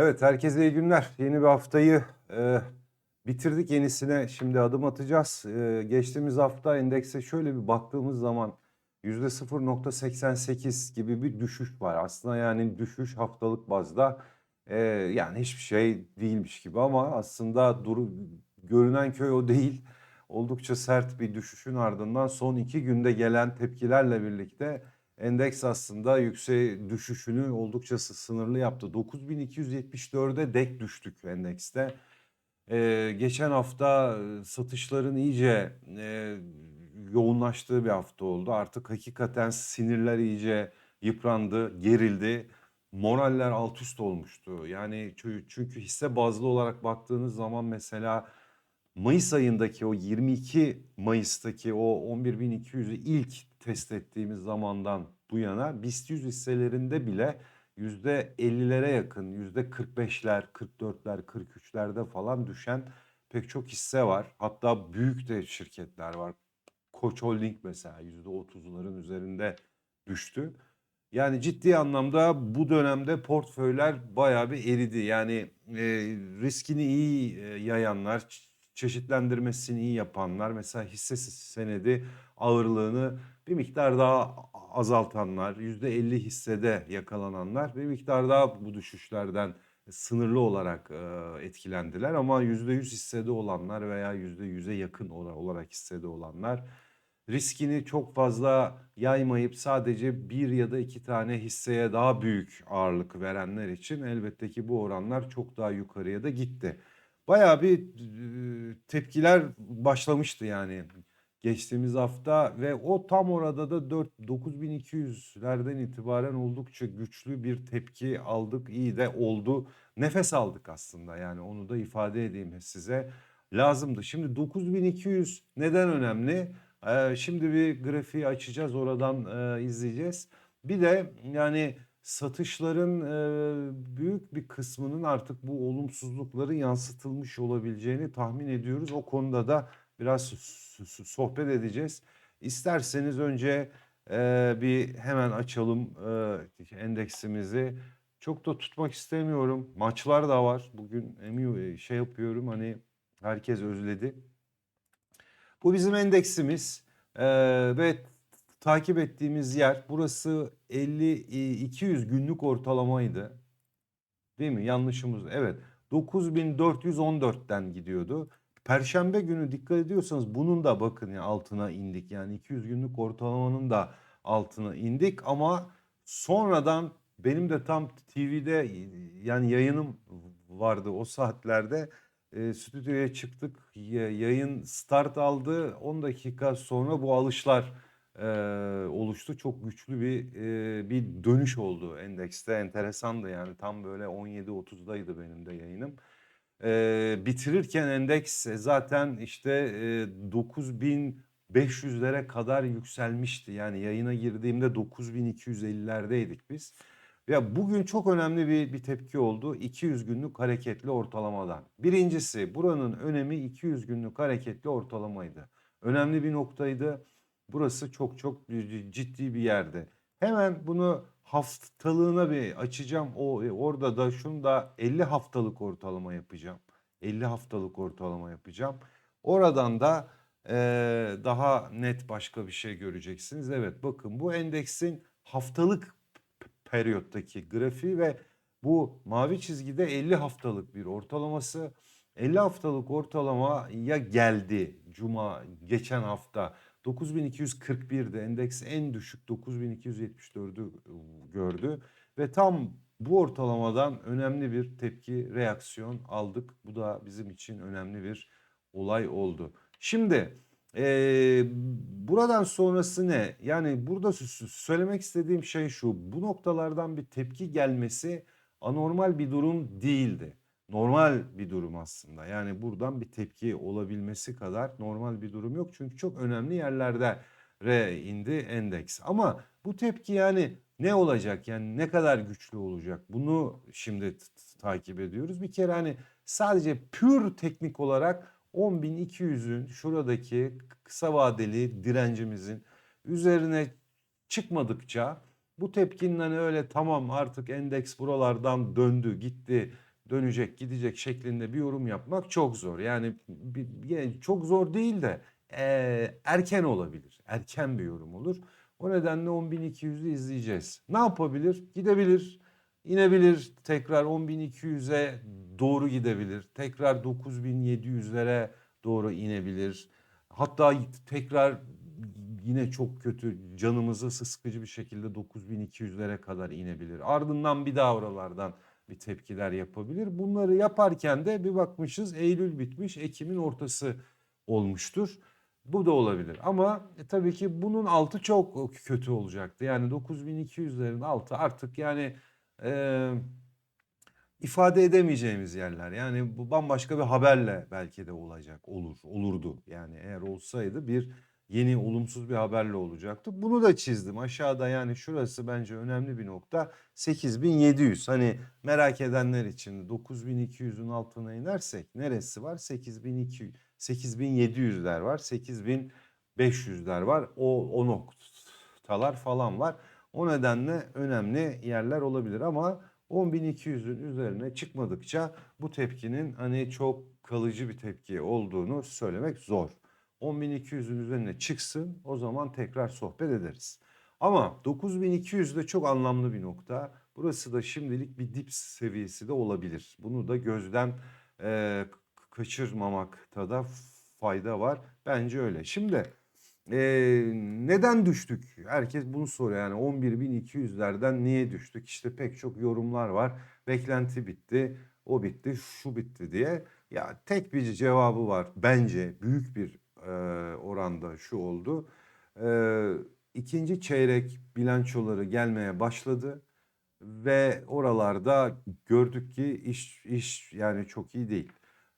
Evet, herkese iyi günler. Yeni bir haftayı e, bitirdik. Yenisine şimdi adım atacağız. E, geçtiğimiz hafta endekse şöyle bir baktığımız zaman %0.88 gibi bir düşüş var. Aslında yani düşüş haftalık bazda e, yani hiçbir şey değilmiş gibi ama aslında duru, görünen köy o değil. Oldukça sert bir düşüşün ardından son iki günde gelen tepkilerle birlikte endeks aslında yüksek düşüşünü oldukça sı- sınırlı yaptı. 9274'e dek düştük endekste. Ee, geçen hafta e, satışların iyice e, yoğunlaştığı bir hafta oldu. Artık hakikaten sinirler iyice yıprandı, gerildi. Moraller alt üst olmuştu. Yani çü- çünkü hisse bazlı olarak baktığınız zaman mesela Mayıs ayındaki o 22 Mayıs'taki o 11.200'ü ilk test ettiğimiz zamandan bu yana BIST 100 hisselerinde bile %50'lere yakın, %45'ler, 44'ler, 43'lerde falan düşen pek çok hisse var. Hatta büyük de şirketler var. Koç Holding mesela %30'ların üzerinde düştü. Yani ciddi anlamda bu dönemde portföyler bayağı bir eridi. Yani e, riskini iyi e, yayanlar, çeşitlendirmesini iyi yapanlar, mesela hisse senedi ağırlığını bir miktar daha azaltanlar, %50 hissede yakalananlar bir miktar daha bu düşüşlerden sınırlı olarak etkilendiler. Ama %100 hissede olanlar veya %100'e yakın ola- olarak hissede olanlar riskini çok fazla yaymayıp sadece bir ya da iki tane hisseye daha büyük ağırlık verenler için elbette ki bu oranlar çok daha yukarıya da gitti. Bayağı bir tepkiler başlamıştı yani geçtiğimiz hafta ve o tam orada da 4 9200'lerden itibaren oldukça güçlü bir tepki aldık. İyi de oldu. Nefes aldık aslında yani onu da ifade edeyim size. Lazımdı. Şimdi 9200 neden önemli? Ee, şimdi bir grafiği açacağız oradan e, izleyeceğiz. Bir de yani satışların büyük bir kısmının artık bu olumsuzlukları yansıtılmış olabileceğini tahmin ediyoruz. O konuda da biraz sohbet edeceğiz. İsterseniz önce bir hemen açalım endeksimizi. Çok da tutmak istemiyorum. Maçlar da var. Bugün emiyor şey yapıyorum hani herkes özledi. Bu bizim endeksimiz Ee, ve takip ettiğimiz yer burası 50-200 günlük ortalamaydı. Değil mi? Yanlışımız. Evet. 9414'ten gidiyordu. Perşembe günü dikkat ediyorsanız bunun da bakın ya altına indik. Yani 200 günlük ortalamanın da altına indik ama sonradan benim de tam TV'de yani yayınım vardı o saatlerde. E, stüdyoya çıktık. Ya- Yayın start aldı. 10 dakika sonra bu alışlar e, oluştu. Çok güçlü bir e, bir dönüş oldu endekste. Enteresandı yani tam böyle 17.30'daydı benim de yayınım. E, bitirirken endeks zaten işte e, 9500'lere kadar yükselmişti. Yani yayına girdiğimde 9250'lerdeydik biz. Ya bugün çok önemli bir, bir tepki oldu 200 günlük hareketli ortalamadan. Birincisi buranın önemi 200 günlük hareketli ortalamaydı. Önemli bir noktaydı. Burası çok çok ciddi bir yerde. Hemen bunu haftalığına bir açacağım. O e, orada da şunu da 50 haftalık ortalama yapacağım. 50 haftalık ortalama yapacağım. Oradan da e, daha net başka bir şey göreceksiniz. Evet bakın bu endeksin haftalık periyottaki grafiği ve bu mavi çizgide 50 haftalık bir ortalaması. 50 haftalık ortalamaya geldi Cuma geçen hafta. 9241'de endeks en düşük 9274'ü gördü ve tam bu ortalamadan önemli bir tepki reaksiyon aldık. Bu da bizim için önemli bir olay oldu. Şimdi Eee, buradan sonrası ne? Yani burada sö- sö- söylemek istediğim şey şu. Bu noktalardan bir tepki gelmesi anormal bir durum değildi. Normal bir durum aslında. Yani buradan bir tepki olabilmesi kadar normal bir durum yok. Çünkü çok önemli yerlerde re indi endeks. Ama bu tepki yani ne olacak? Yani ne kadar güçlü olacak? Bunu şimdi takip ediyoruz. Bir kere hani sadece pür teknik olarak 10.200'ün şuradaki kısa vadeli direncimizin üzerine çıkmadıkça bu tepkinin hani öyle tamam artık endeks buralardan döndü gitti dönecek gidecek şeklinde bir yorum yapmak çok zor. Yani, yani çok zor değil de eee, erken olabilir. Erken bir yorum olur. O nedenle 10.200'ü izleyeceğiz. Ne yapabilir? Gidebilir, inebilir, tekrar 10.200'e doğru gidebilir. Tekrar 9.700'lere doğru inebilir. Hatta tekrar yine çok kötü canımızı sıkıcı bir şekilde 9200'lere kadar inebilir. Ardından bir daha oralardan bir tepkiler yapabilir. Bunları yaparken de bir bakmışız Eylül bitmiş, Ekim'in ortası olmuştur. Bu da olabilir ama e, tabii ki bunun altı çok kötü olacaktı. Yani 9200'lerin altı artık yani e, ifade edemeyeceğimiz yerler. Yani bu bambaşka bir haberle belki de olacak, olur, olurdu. Yani eğer olsaydı bir yeni olumsuz bir haberle olacaktı. Bunu da çizdim. Aşağıda yani şurası bence önemli bir nokta. 8700. Hani merak edenler için 9200'ün altına inersek neresi var? 8200, 8700'ler var. 8500'ler var. O, o noktalar falan var. O nedenle önemli yerler olabilir ama 10.200'ün üzerine çıkmadıkça bu tepkinin hani çok kalıcı bir tepki olduğunu söylemek zor. 10.200'ün üzerine çıksın o zaman tekrar sohbet ederiz. Ama 9.200 de çok anlamlı bir nokta. Burası da şimdilik bir dip seviyesi de olabilir. Bunu da gözden e, kaçırmamakta da fayda var. Bence öyle. Şimdi e, neden düştük? Herkes bunu soruyor. Yani 11.200'lerden niye düştük? İşte pek çok yorumlar var. Beklenti bitti, o bitti, şu bitti diye. Ya tek bir cevabı var. Bence büyük bir e, oranda şu oldu. E, ikinci çeyrek bilançoları gelmeye başladı ve oralarda gördük ki iş iş yani çok iyi değil.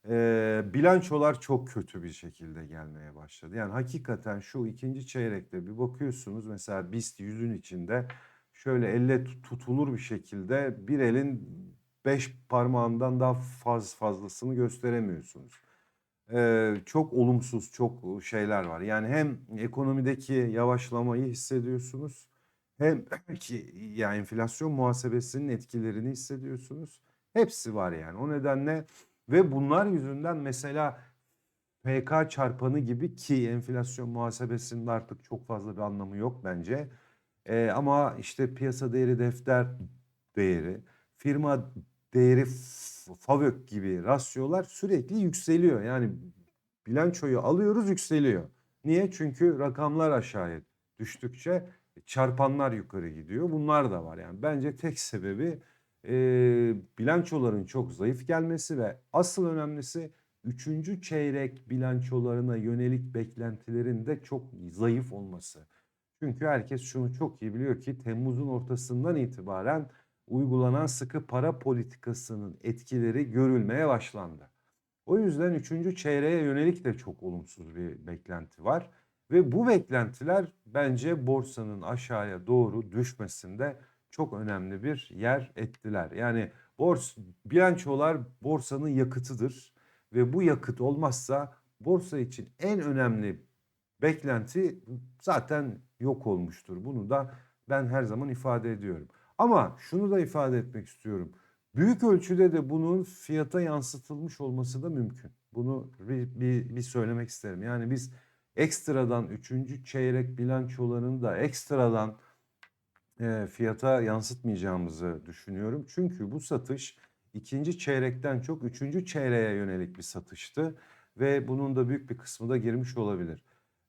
E, bilançolar çok kötü bir şekilde gelmeye başladı. Yani hakikaten şu ikinci çeyrekte bir bakıyorsunuz mesela BIST yüzün içinde şöyle elle tutulur bir şekilde bir elin beş parmağından daha faz fazlasını gösteremiyorsunuz çok olumsuz çok şeyler var. Yani hem ekonomideki yavaşlamayı hissediyorsunuz hem ki yani enflasyon muhasebesinin etkilerini hissediyorsunuz. Hepsi var yani. O nedenle ve bunlar yüzünden mesela PK çarpanı gibi ki enflasyon muhasebesinin artık çok fazla bir anlamı yok bence. E, ama işte piyasa değeri defter değeri, firma değeri FAVÖK gibi rasyolar sürekli yükseliyor. Yani bilançoyu alıyoruz yükseliyor. Niye? Çünkü rakamlar aşağıya düştükçe çarpanlar yukarı gidiyor. Bunlar da var. Yani bence tek sebebi e, bilançoların çok zayıf gelmesi ve asıl önemlisi üçüncü çeyrek bilançolarına yönelik beklentilerin de çok zayıf olması. Çünkü herkes şunu çok iyi biliyor ki Temmuz'un ortasından itibaren uygulanan sıkı para politikasının etkileri görülmeye başlandı. O yüzden üçüncü çeyreğe yönelik de çok olumsuz bir beklenti var. Ve bu beklentiler bence borsanın aşağıya doğru düşmesinde çok önemli bir yer ettiler. Yani bors bilançolar borsanın yakıtıdır ve bu yakıt olmazsa borsa için en önemli beklenti zaten yok olmuştur. Bunu da ben her zaman ifade ediyorum. Ama şunu da ifade etmek istiyorum. Büyük ölçüde de bunun fiyata yansıtılmış olması da mümkün. Bunu bir, bir, bir söylemek isterim. Yani biz ekstradan 3. çeyrek bilançolarını da ekstradan e, fiyata yansıtmayacağımızı düşünüyorum. Çünkü bu satış ikinci çeyrekten çok üçüncü çeyreğe yönelik bir satıştı ve bunun da büyük bir kısmı da girmiş olabilir.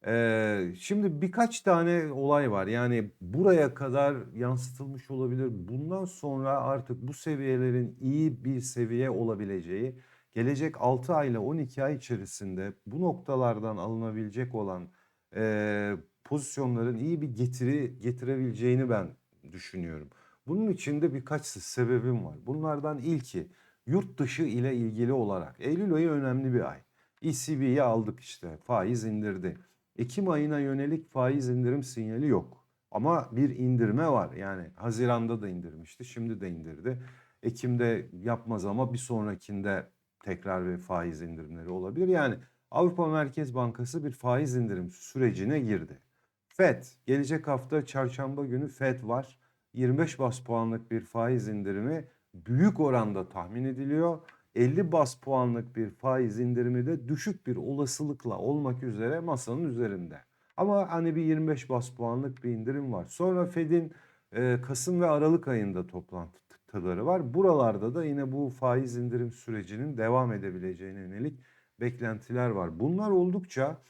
Ee, şimdi birkaç tane olay var. Yani buraya kadar yansıtılmış olabilir. Bundan sonra artık bu seviyelerin iyi bir seviye olabileceği, gelecek 6 ay ile 12 ay içerisinde bu noktalardan alınabilecek olan e, pozisyonların iyi bir getiri getirebileceğini ben düşünüyorum. Bunun için de birkaç sebebim var. Bunlardan ilki yurt dışı ile ilgili olarak Eylül ayı önemli bir ay. ECB'yi aldık işte faiz indirdi. Ekim ayına yönelik faiz indirim sinyali yok. Ama bir indirme var. Yani Haziran'da da indirmişti, şimdi de indirdi. Ekim'de yapmaz ama bir sonrakinde tekrar bir faiz indirimleri olabilir. Yani Avrupa Merkez Bankası bir faiz indirim sürecine girdi. FED gelecek hafta çarşamba günü FED var. 25 bas puanlık bir faiz indirimi büyük oranda tahmin ediliyor. 50 bas puanlık bir faiz indirimi de düşük bir olasılıkla olmak üzere masanın üzerinde. Ama hani bir 25 bas puanlık bir indirim var. Sonra Fed'in e, Kasım ve Aralık ayında toplantıları var. Buralarda da yine bu faiz indirim sürecinin devam edebileceğine yönelik beklentiler var. Bunlar oldukça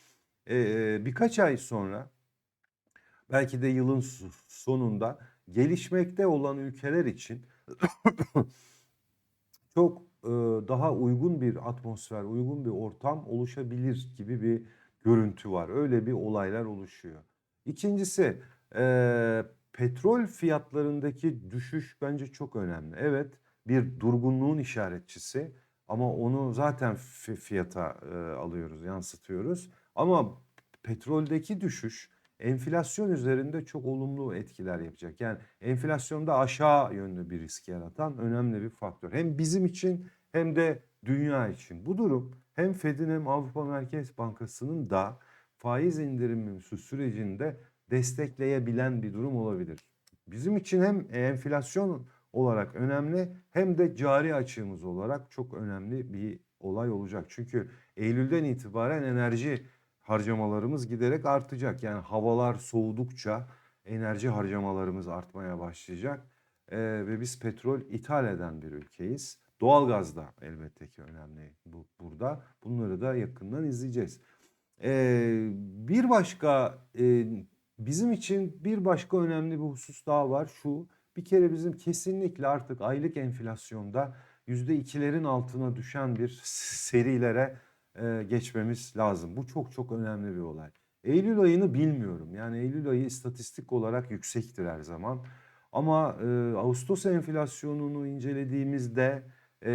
e, birkaç ay sonra belki de yılın sonunda gelişmekte olan ülkeler için çok e, daha uygun bir atmosfer, uygun bir ortam oluşabilir gibi bir görüntü var. Öyle bir olaylar oluşuyor. İkincisi e, petrol fiyatlarındaki düşüş bence çok önemli. Evet bir durgunluğun işaretçisi ama onu zaten fiyata e, alıyoruz, yansıtıyoruz. Ama petroldeki düşüş enflasyon üzerinde çok olumlu etkiler yapacak. Yani enflasyonda aşağı yönlü bir risk yaratan önemli bir faktör. Hem bizim için hem de dünya için. Bu durum hem Fed'in hem Avrupa Merkez Bankası'nın da faiz indirimi sürecinde destekleyebilen bir durum olabilir. Bizim için hem enflasyon olarak önemli hem de cari açığımız olarak çok önemli bir olay olacak. Çünkü Eylül'den itibaren enerji harcamalarımız giderek artacak. Yani havalar soğudukça enerji harcamalarımız artmaya başlayacak. Ee, ve biz petrol ithal eden bir ülkeyiz. Doğalgaz da elbette ki önemli bu, burada. Bunları da yakından izleyeceğiz. Ee, bir başka e, bizim için bir başka önemli bir husus daha var. Şu bir kere bizim kesinlikle artık aylık enflasyonda %2'lerin altına düşen bir serilere e, geçmemiz lazım. Bu çok çok önemli bir olay. Eylül ayını bilmiyorum. Yani Eylül ayı istatistik olarak yüksektir her zaman. Ama e, Ağustos enflasyonunu incelediğimizde e,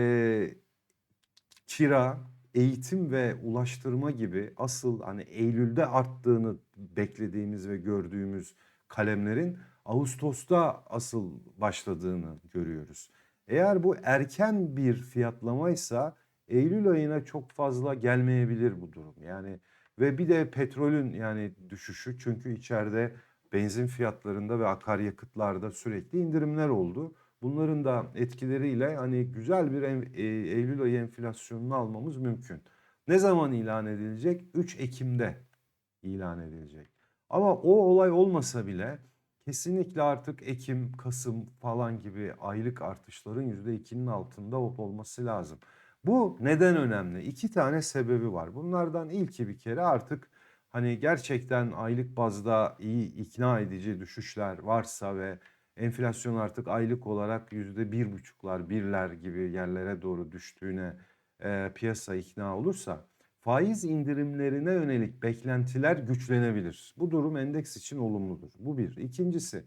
kira, eğitim ve ulaştırma gibi asıl hani Eylül'de arttığını beklediğimiz ve gördüğümüz kalemlerin Ağustos'ta asıl başladığını görüyoruz. Eğer bu erken bir fiyatlamaysa Eylül ayına çok fazla gelmeyebilir bu durum. Yani ve bir de petrolün yani düşüşü çünkü içeride benzin fiyatlarında ve akaryakıtlarda sürekli indirimler oldu. Bunların da etkileriyle hani güzel bir e, Eylül ayı enflasyonunu almamız mümkün. Ne zaman ilan edilecek? 3 Ekim'de ilan edilecek. Ama o olay olmasa bile kesinlikle artık Ekim, Kasım falan gibi aylık artışların %2'nin altında olması lazım. Bu neden önemli? İki tane sebebi var. Bunlardan ilki bir kere artık hani gerçekten aylık bazda iyi ikna edici düşüşler varsa ve enflasyon artık aylık olarak yüzde bir buçuklar, birler gibi yerlere doğru düştüğüne e, piyasa ikna olursa faiz indirimlerine yönelik beklentiler güçlenebilir. Bu durum endeks için olumludur. Bu bir. İkincisi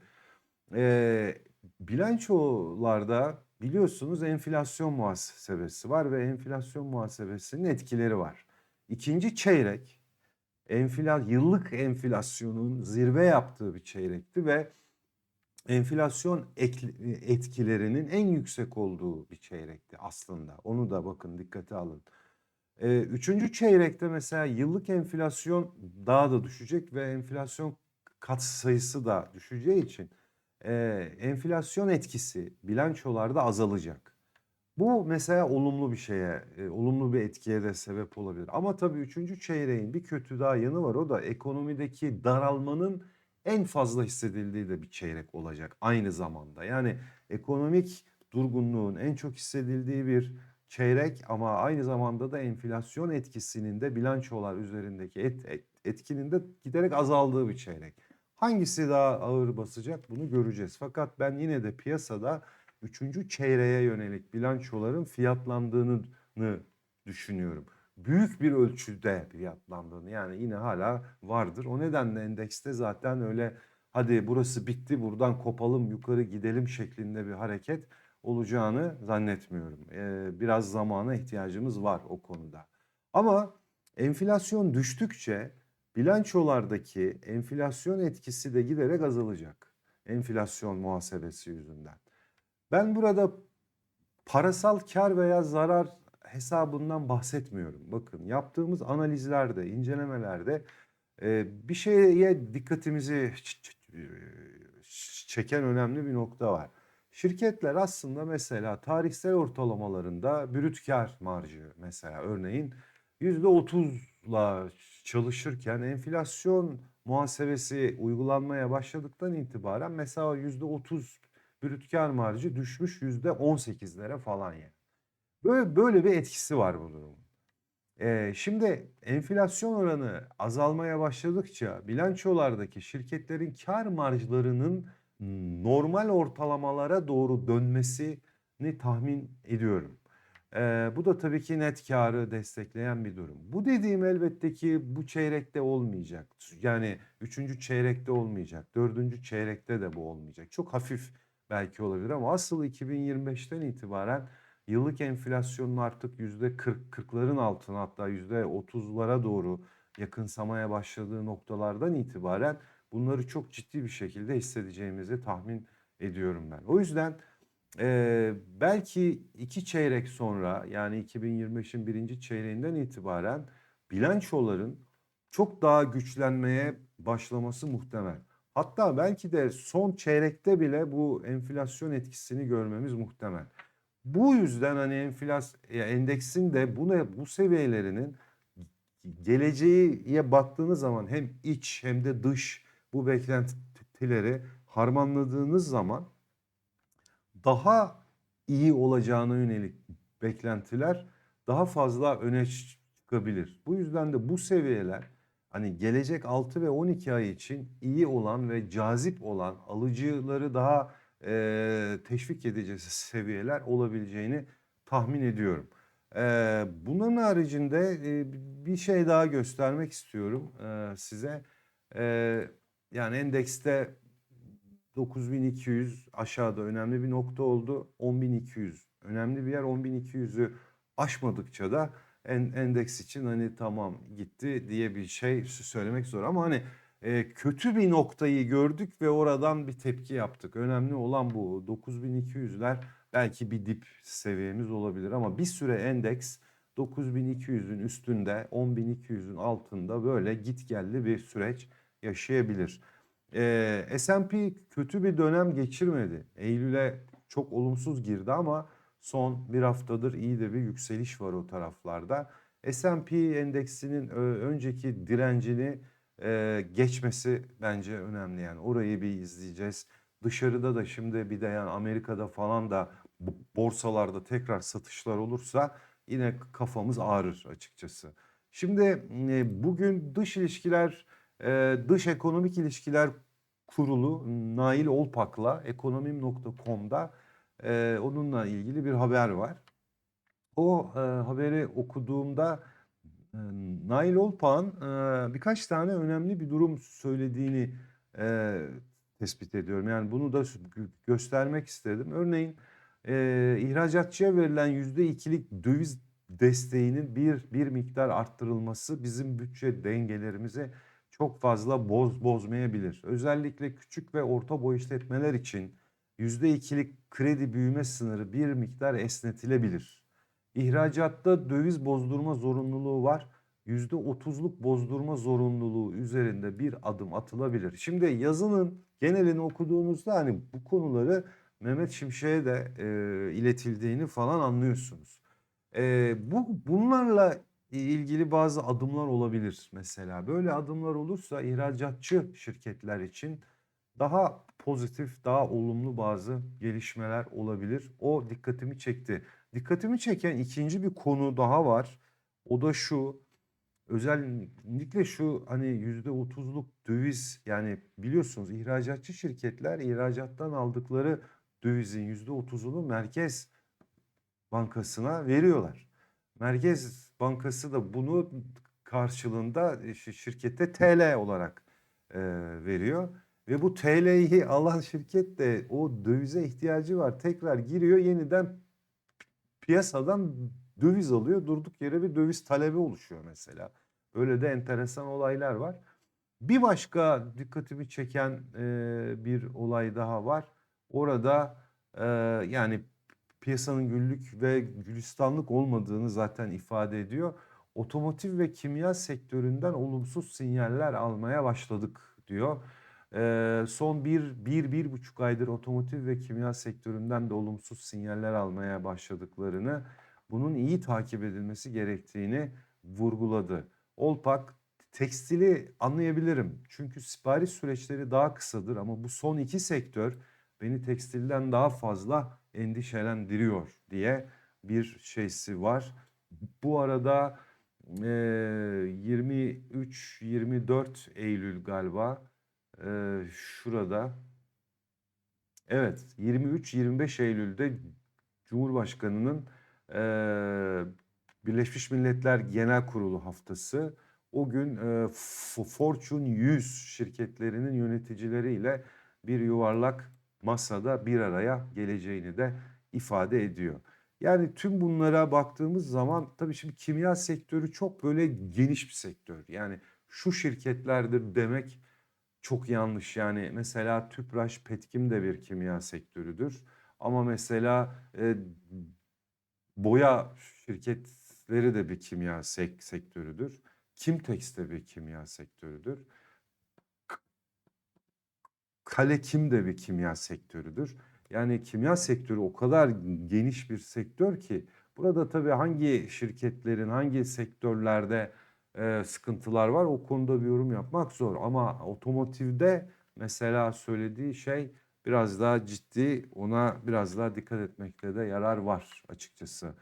e, bilançolarda biliyorsunuz enflasyon muhasebesi var ve enflasyon muhasebesinin etkileri var. İkinci çeyrek enfla, yıllık enflasyonun zirve yaptığı bir çeyrekti ve enflasyon etkilerinin en yüksek olduğu bir çeyrekti aslında. Onu da bakın dikkate alın. Ee, üçüncü çeyrekte mesela yıllık enflasyon daha da düşecek ve enflasyon kat sayısı da düşeceği için e, enflasyon etkisi bilançolarda azalacak. Bu mesela olumlu bir şeye, e, olumlu bir etkiye de sebep olabilir. Ama tabii üçüncü çeyreğin bir kötü daha yanı var. O da ekonomideki daralmanın en fazla hissedildiği de bir çeyrek olacak aynı zamanda. Yani ekonomik durgunluğun en çok hissedildiği bir çeyrek ama aynı zamanda da enflasyon etkisinin de bilançolar üzerindeki et, et, etkinin de giderek azaldığı bir çeyrek. Hangisi daha ağır basacak bunu göreceğiz. Fakat ben yine de piyasada üçüncü çeyreğe yönelik bilançoların fiyatlandığını düşünüyorum. Büyük bir ölçüde fiyatlandığını yani yine hala vardır. O nedenle endekste zaten öyle hadi burası bitti buradan kopalım yukarı gidelim şeklinde bir hareket olacağını zannetmiyorum. Ee, biraz zamana ihtiyacımız var o konuda. Ama enflasyon düştükçe bilançolardaki enflasyon etkisi de giderek azalacak. Enflasyon muhasebesi yüzünden. Ben burada parasal kar veya zarar hesabından bahsetmiyorum. Bakın yaptığımız analizlerde, incelemelerde e, bir şeye dikkatimizi çeken önemli bir nokta var. Şirketler aslında mesela tarihsel ortalamalarında brüt kâr marjı mesela örneğin %30'la çalışırken enflasyon muhasebesi uygulanmaya başladıktan itibaren mesela %30 brüt kâr marjı düşmüş %18'lere falan yani. Böyle, böyle bir etkisi var bu durumun. Ee, şimdi enflasyon oranı azalmaya başladıkça bilançolardaki şirketlerin kar marjlarının normal ortalamalara doğru dönmesini tahmin ediyorum. Ee, bu da tabii ki net karı destekleyen bir durum. Bu dediğim elbette ki bu çeyrekte olmayacak. Yani üçüncü çeyrekte olmayacak. Dördüncü çeyrekte de bu olmayacak. Çok hafif belki olabilir ama asıl 2025'ten itibaren yıllık enflasyonun artık yüzde 40 40'ların altına hatta yüzde 30'lara doğru yakınsamaya başladığı noktalardan itibaren bunları çok ciddi bir şekilde hissedeceğimizi tahmin ediyorum ben. O yüzden e, belki iki çeyrek sonra yani 2025'in birinci çeyreğinden itibaren bilançoların çok daha güçlenmeye başlaması muhtemel. Hatta belki de son çeyrekte bile bu enflasyon etkisini görmemiz muhtemel. Bu yüzden hani enflasyon endeksin de bu ne bu seviyelerinin geleceğe baktığınız zaman hem iç hem de dış bu beklentileri harmanladığınız zaman daha iyi olacağına yönelik beklentiler daha fazla öne çıkabilir. Bu yüzden de bu seviyeler hani gelecek 6 ve 12 ay için iyi olan ve cazip olan alıcıları daha e, teşvik edici seviyeler olabileceğini tahmin ediyorum. E, bunların haricinde e, bir şey daha göstermek istiyorum e, size. E, yani endekste 9200 aşağıda önemli bir nokta oldu. 10200 önemli bir yer. 10200'ü aşmadıkça da endeks için hani tamam gitti diye bir şey söylemek zor ama hani e, kötü bir noktayı gördük ve oradan bir tepki yaptık. Önemli olan bu. 9200'ler belki bir dip seviyemiz olabilir ama bir süre endeks 9200'ün üstünde 10200'ün altında böyle git geldi bir süreç yaşayabilir. Ee, S&P kötü bir dönem geçirmedi. Eylül'e çok olumsuz girdi ama son bir haftadır iyi de bir yükseliş var o taraflarda. S&P endeksinin önceki direncini e, geçmesi bence önemli yani orayı bir izleyeceğiz. Dışarıda da şimdi bir de yani Amerika'da falan da borsalarda tekrar satışlar olursa yine kafamız ağrır açıkçası. Şimdi bugün dış ilişkiler dış ekonomik ilişkiler kurulu Nail Olpak'la ekonomim.com'da onunla ilgili bir haber var. O haberi okuduğumda Nail Olpak'ın birkaç tane önemli bir durum söylediğini tespit ediyorum. Yani bunu da göstermek istedim. Örneğin ihracatçıya verilen yüzde ikilik döviz desteğinin bir, bir miktar arttırılması bizim bütçe dengelerimize çok fazla boz bozmayabilir. Özellikle küçük ve orta boy işletmeler için yüzde ikilik kredi büyüme sınırı bir miktar esnetilebilir. İhracatta döviz bozdurma zorunluluğu var. Yüzde otuzluk bozdurma zorunluluğu üzerinde bir adım atılabilir. Şimdi yazının genelini okuduğunuzda hani bu konuları Mehmet Şimşek'e de e, iletildiğini falan anlıyorsunuz. E, bu bunlarla ilgili bazı adımlar olabilir mesela. Böyle adımlar olursa ihracatçı şirketler için daha pozitif, daha olumlu bazı gelişmeler olabilir. O dikkatimi çekti. Dikkatimi çeken ikinci bir konu daha var. O da şu. Özellikle şu hani yüzde otuzluk döviz yani biliyorsunuz ihracatçı şirketler ihracattan aldıkları dövizin yüzde otuzunu Merkez Bankası'na veriyorlar. Merkez Bankası da bunu karşılığında şirkete TL olarak e, veriyor. Ve bu TL'yi alan şirket de o dövize ihtiyacı var. Tekrar giriyor yeniden piyasadan döviz alıyor. Durduk yere bir döviz talebi oluşuyor mesela. Böyle de enteresan olaylar var. Bir başka dikkatimi çeken e, bir olay daha var. Orada e, yani piyasanın güllük ve gülistanlık olmadığını zaten ifade ediyor. Otomotiv ve kimya sektöründen olumsuz sinyaller almaya başladık diyor. Eee, son bir, bir, bir buçuk aydır otomotiv ve kimya sektöründen de olumsuz sinyaller almaya başladıklarını, bunun iyi takip edilmesi gerektiğini vurguladı. Olpak tekstili anlayabilirim. Çünkü sipariş süreçleri daha kısadır ama bu son iki sektör beni tekstilden daha fazla endişelendiriyor diye bir şeysi var. Bu arada eee 23-24 Eylül galiba eee, şurada evet 23-25 Eylül'de Cumhurbaşkanı'nın eee, Birleşmiş Milletler Genel Kurulu haftası. O gün Fortune 100 şirketlerinin yöneticileriyle bir yuvarlak masada bir araya geleceğini de ifade ediyor. Yani tüm bunlara baktığımız zaman tabii şimdi kimya sektörü çok böyle geniş bir sektör. Yani şu şirketlerdir demek çok yanlış. Yani mesela Tüpraş Petkim de bir kimya sektörüdür. Ama mesela e, boya şirketleri de bir kimya sek- sektörüdür. Kimtex de bir kimya sektörüdür. Kalekim de bir kimya sektörüdür. Yani kimya sektörü o kadar geniş bir sektör ki burada tabii hangi şirketlerin hangi sektörlerde e, sıkıntılar var o konuda bir yorum yapmak zor. Ama otomotivde mesela söylediği şey biraz daha ciddi ona biraz daha dikkat etmekte de yarar var açıkçası.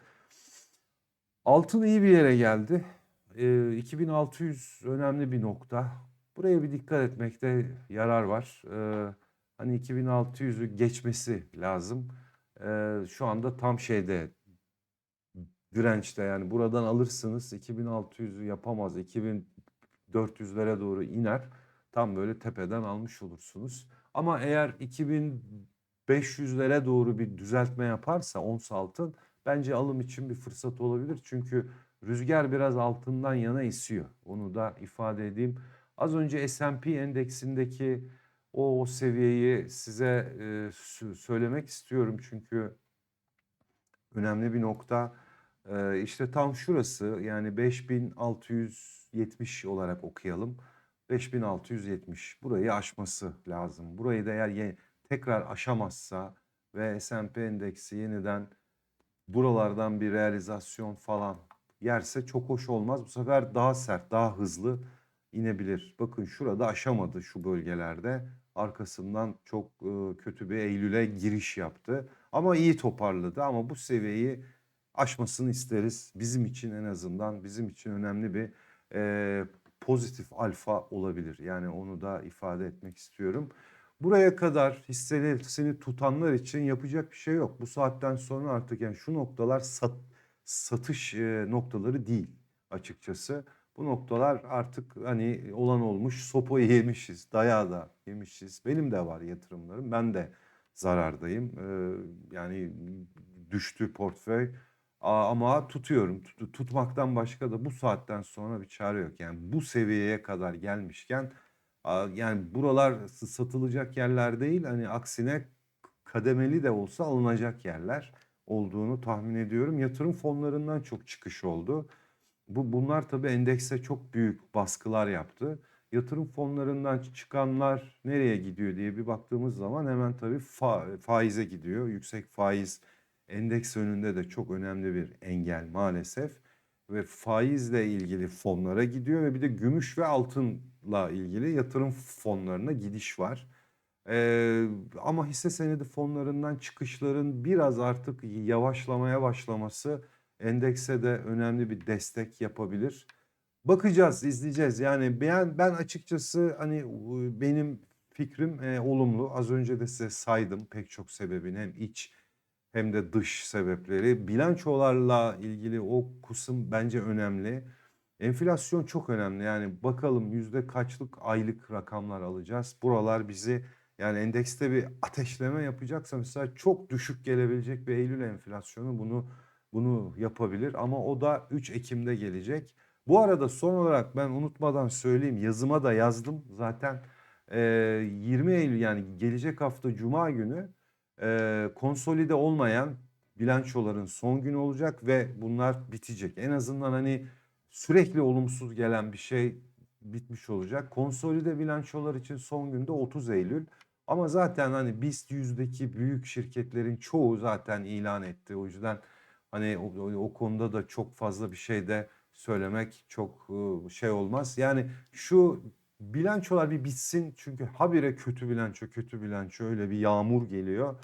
Altın iyi bir yere geldi. E, 2600 önemli bir nokta. Buraya bir dikkat etmekte yarar var. E, hani 2600'ü geçmesi lazım. E, şu anda tam şeyde dirençte yani buradan alırsınız 2600'ü yapamaz 2400'lere doğru iner tam böyle tepeden almış olursunuz. Ama eğer 2500'lere doğru bir düzeltme yaparsa ons altın bence alım için bir fırsat olabilir. Çünkü rüzgar biraz altından yana esiyor. Onu da ifade edeyim. Az önce S&P endeksindeki o, o seviyeyi size e, sö- söylemek istiyorum çünkü önemli bir nokta. Ee, işte tam şurası yani 5670 olarak okuyalım. 5670 burayı aşması lazım. Burayı da eğer tekrar aşamazsa ve S&P endeksi yeniden buralardan bir realizasyon falan yerse çok hoş olmaz. Bu sefer daha sert, daha hızlı inebilir. Bakın şurada aşamadı şu bölgelerde. Arkasından çok e, kötü bir Eylül'e giriş yaptı. Ama iyi toparladı. Ama bu seviyeyi aşmasını isteriz. Bizim için en azından bizim için önemli bir e, pozitif alfa olabilir. Yani onu da ifade etmek istiyorum. Buraya kadar hisselerini tutanlar için yapacak bir şey yok. Bu saatten sonra artık yani şu noktalar sat, satış e, noktaları değil açıkçası. Bu noktalar artık hani olan olmuş sopayı yemişiz, dayağı da yemişiz. Benim de var yatırımlarım. Ben de zarardayım. Ee, yani düştü portföy. Ama tutuyorum. Tut- tutmaktan başka da bu saatten sonra bir çare yok. Yani bu seviyeye kadar gelmişken yani buralar satılacak yerler değil. Hani aksine kademeli de olsa alınacak yerler olduğunu tahmin ediyorum. Yatırım fonlarından çok çıkış oldu. Bu bunlar tabii endekse çok büyük baskılar yaptı. Yatırım fonlarından çıkanlar nereye gidiyor diye bir baktığımız zaman hemen tabii fa- faize gidiyor. Yüksek faiz endeks önünde de çok önemli bir engel maalesef. Ve faizle ilgili fonlara gidiyor ve bir de gümüş ve altınla ilgili yatırım fonlarına gidiş var. Ee, ama hisse senedi fonlarından çıkışların biraz artık yavaşlamaya başlaması endekse de önemli bir destek yapabilir. Bakacağız, izleyeceğiz. Yani ben ben açıkçası hani benim fikrim e, olumlu. Az önce de size saydım pek çok sebebini hem iç hem de dış sebepleri. Bilançolarla ilgili o kısım bence önemli. Enflasyon çok önemli. Yani bakalım yüzde kaçlık aylık rakamlar alacağız. Buralar bizi yani endekste bir ateşleme yapacaksa mesela çok düşük gelebilecek bir Eylül enflasyonu bunu bunu yapabilir ama o da 3 Ekim'de gelecek. Bu arada son olarak ben unutmadan söyleyeyim yazıma da yazdım zaten e, 20 Eylül yani gelecek hafta Cuma günü e, konsolide olmayan bilançoların son günü olacak ve bunlar bitecek. En azından hani sürekli olumsuz gelen bir şey bitmiş olacak. Konsolide bilançolar için son günde 30 Eylül. Ama zaten hani BIST 100'deki büyük şirketlerin çoğu zaten ilan etti. O yüzden hani o, o- o konuda da çok fazla bir şey de söylemek çok şey olmaz. Yani şu bilançolar bir bitsin çünkü habire kötü bilanço kötü bilanço öyle bir yağmur geliyor.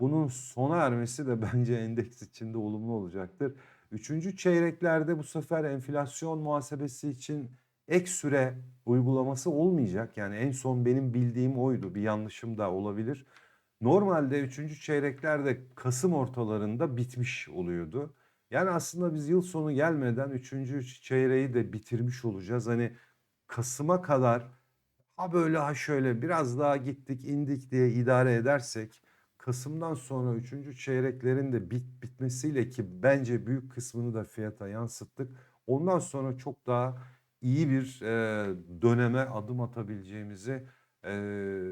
Bunun sona ermesi de bence endeks içinde olumlu olacaktır. Üçüncü çeyreklerde bu sefer enflasyon muhasebesi için ek süre uygulaması olmayacak. Yani en son benim bildiğim oydu. Bir yanlışım da olabilir. Normalde üçüncü çeyreklerde Kasım ortalarında bitmiş oluyordu. Yani aslında biz yıl sonu gelmeden üçüncü çeyreği de bitirmiş olacağız. Hani Kasım'a kadar ha böyle ha şöyle biraz daha gittik indik diye idare edersek Kasım'dan sonra üçüncü çeyreklerin de bit, bitmesiyle ki bence büyük kısmını da fiyata yansıttık. Ondan sonra çok daha iyi bir e, döneme adım atabileceğimizi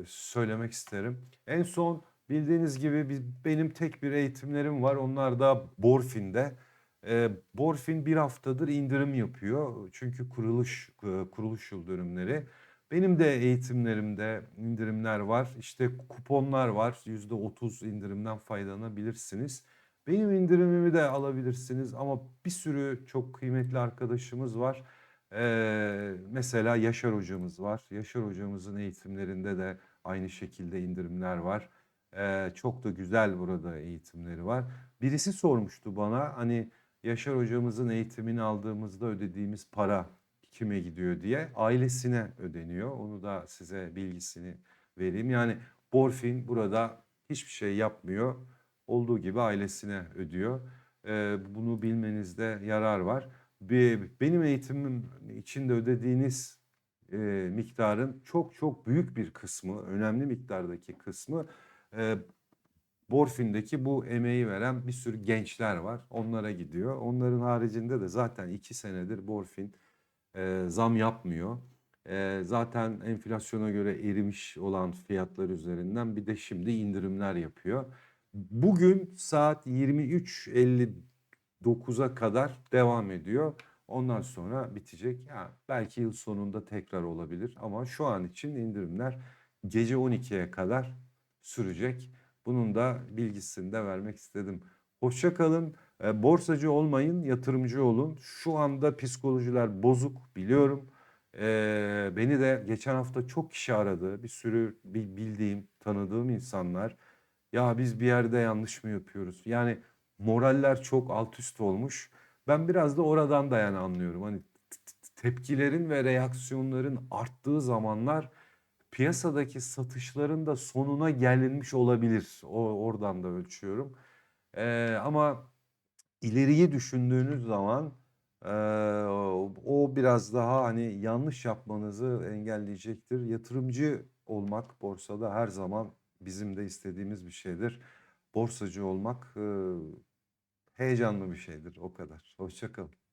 söylemek isterim. En son bildiğiniz gibi benim tek bir eğitimlerim var. Onlar da Borfin'de. Borfin bir haftadır indirim yapıyor. Çünkü kuruluş kuruluş yıl dönümleri. Benim de eğitimlerimde indirimler var. İşte kuponlar var. %30 indirimden faydalanabilirsiniz. Benim indirimimi de alabilirsiniz ama bir sürü çok kıymetli arkadaşımız var. Ee, mesela Yaşar hocamız var. Yaşar hocamızın eğitimlerinde de aynı şekilde indirimler var. Ee, çok da güzel burada eğitimleri var. Birisi sormuştu bana hani Yaşar hocamızın eğitimini aldığımızda ödediğimiz para kime gidiyor diye ailesine ödeniyor. Onu da size bilgisini vereyim. Yani Borfin burada hiçbir şey yapmıyor. Olduğu gibi ailesine ödüyor. Ee, bunu bilmenizde yarar var. Bir, benim eğitimim için de ödediğiniz e, miktarın çok çok büyük bir kısmı, önemli miktardaki kısmı e, Borfin'deki bu emeği veren bir sürü gençler var. Onlara gidiyor. Onların haricinde de zaten iki senedir Borfin e, zam yapmıyor. E, zaten enflasyona göre erimiş olan fiyatlar üzerinden bir de şimdi indirimler yapıyor. Bugün saat 23.59'a kadar devam ediyor. Ondan sonra bitecek. Ya belki yıl sonunda tekrar olabilir ama şu an için indirimler gece 12'ye kadar sürecek. Bunun da bilgisini de vermek istedim. Hoşça kalın. E, borsacı olmayın, yatırımcı olun. Şu anda psikolojiler bozuk biliyorum. E, beni de geçen hafta çok kişi aradı. Bir sürü bi- bildiğim, tanıdığım insanlar. Ya biz bir yerde yanlış mı yapıyoruz? Yani moraller çok alt üst olmuş. Ben biraz da oradan da yani anlıyorum. Hani tepkilerin ve reaksiyonların arttığı zamanlar piyasadaki satışların da sonuna gelinmiş olabilir. O oradan da ölçüyorum. Ee, ama ileriyi düşündüğünüz zaman eee, o biraz daha hani yanlış yapmanızı engelleyecektir. Yatırımcı olmak borsada her zaman bizim de istediğimiz bir şeydir. Borsacı olmak heyecanlı bir şeydir o kadar. Hoşça kalın.